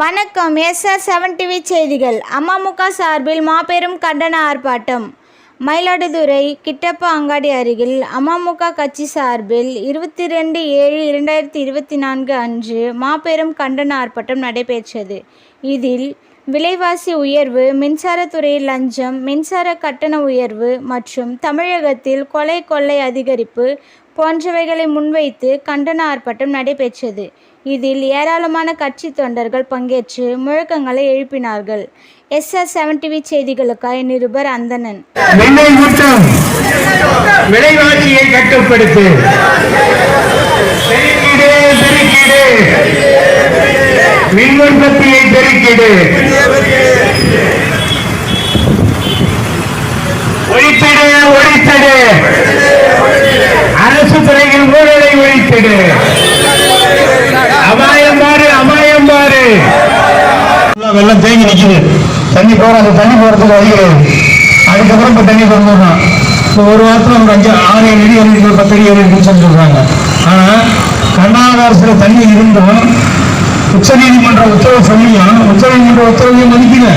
வணக்கம். SR seven TV செய்திகள். அமமுக சார்பில் மாபெரும் கண்டன ஆர்ப்பாட்டம். மயிலாடுதுறை கிட்டப்பா அங்காடி அருகில் அமமுக கட்சி சார்பில் இருபத்தி ரெண்டு ஏழு இரண்டாயிரத்தி இருபத்தி நான்கு அன்று மாபெரும் கண்டன ஆர்ப்பாட்டம் நடைபெற்றது. இதில் விலைவாசி உயர்வு மின்சாரத்துறை லஞ்சம் மின்சார கட்டண உயர்வு மற்றும் தமிழகத்தில் கொலை கொள்ளை அதிகரிப்பு போன்றவைகளை முன்வைத்து கண்டன ஆர்ப்பாட்டம் நடைபெற்றது. இதில் ஏராளமான கட்சி தொண்டர்கள் பங்கேற்று முழக்கங்களை எழுப்பினார்கள். எஸ் எஸ்ஆர் செவன் டிவி செய்திகளுக்காய் நிருபர் அந்தணன். விலைவாசியை கட்டுப்படுத்து. மின் உற்பத்தியை பெருக்கிடு. ஒழித்திடு ஒழித்திடு. அரசு துறையில் ஊழலை ஒழித்திடு. அபாயம் பாரு அபாயம் பாரு. வெள்ளம் தேங்கி நிற்குது தண்ணி போற அந்த தண்ணி போறதுக்கு அதிகம் அதுக்கப்புறம் இப்போ தண்ணி திறந்துடுறோம் இப்போ ஒரு வாரத்தில் ஒரு அஞ்சு ஆறு ஏழு அடி ஏழு ஒரு பத்து அடி ஏழு இருக்குன்னு சொல்றாங்க ஆனால் கர்நாடக அரசுல தண்ணி இருந்தும் உச்ச நீதிமன்ற உத்தரவு சொல்லியும் உச்சநீதிமன்ற உத்தரவையும் மதிக்கல?